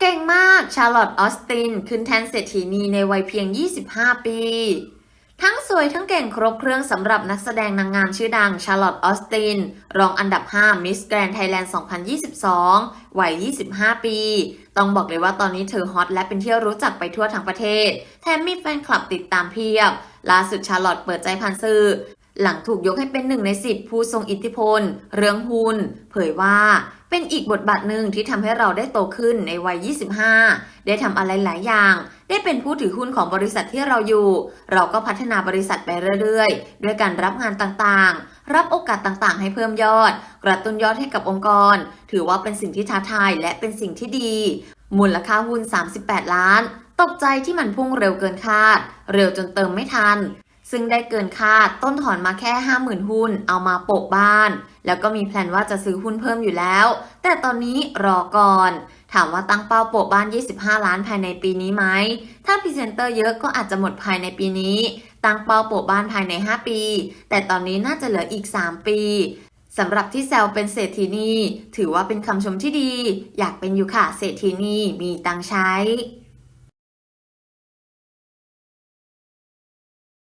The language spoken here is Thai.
เก่งมาก ชาร์ลอตต์ออสติน ขึ้นแทนเศรษฐีนีในวัยเพียง 25 ปี ทั้งสวยทั้งเก่งครบเครื่องสำหรับนักแสดงนางงามชื่อดังชาร์ลอตต์ออสติน รองอันดับ 5 มิสแกรนไทยแลนด์ 2022 วัย 25 ปี ต้องบอกเลยว่าตอนนี้เธอฮอตและเป็นที่รู้จักไปทั่วทั้งประเทศ แถมมีแฟนคลับติดตามเพียบ ล่าสุดชาร์ลอตต์เปิดใจผ่านสื่อ หลังถูกยกให้เป็นหนึ่งในสิบผู้ทรงอิทธิพล เรื่องหุ้น เผยว่าเป็นอีกบทบาทหนึ่งที่ทำให้เราได้โตขึ้นในวัย 25 ได้ทำอะไรหลายอย่าง ได้เป็นผู้ถือหุ้นของบริษัทที่เราอยู่ เราก็พัฒนาบริษัทไปเรื่อยๆ ด้วยการรับงานต่างๆ รับโอกาสต่างๆ ให้เพิ่มยอด กระตุ้นยอดให้กับองค์กร ถือว่าเป็นสิ่งที่ท้าทายและเป็นสิ่งที่ดี มูลค่าหุ้น 38 ล้านตกใจที่มันพุ่งเร็วเกินคาด เร็วจนเติมไม่ทัน ซึ่งได้เกินคาดต้นถอนมาแค่ 50,000 หุ้น เอามาโปะบ้าน แล้วก็มีแผนว่าจะซื้อหุ้นเพิ่มอยู่แล้ว แต่ตอนนี้รอก่อน ถามว่าตั้งเป้าโปะบ้าน 25 ล้านภายในปีนี้ไหม ถ้าพรีเซนเตอร์เยอะก็อาจจะหมดภายในปีนี้ ตั้งเป้าโปะบ้านภายใน 5 ปี แต่ตอนนี้น่าจะเหลืออีก 3 ปีสำหรับที่แซวเป็นเศรษฐีนีถือว่าเป็นคำชมที่ดี อยากเป็นอยู่ค่ะเศรษฐีนีมีตังใช้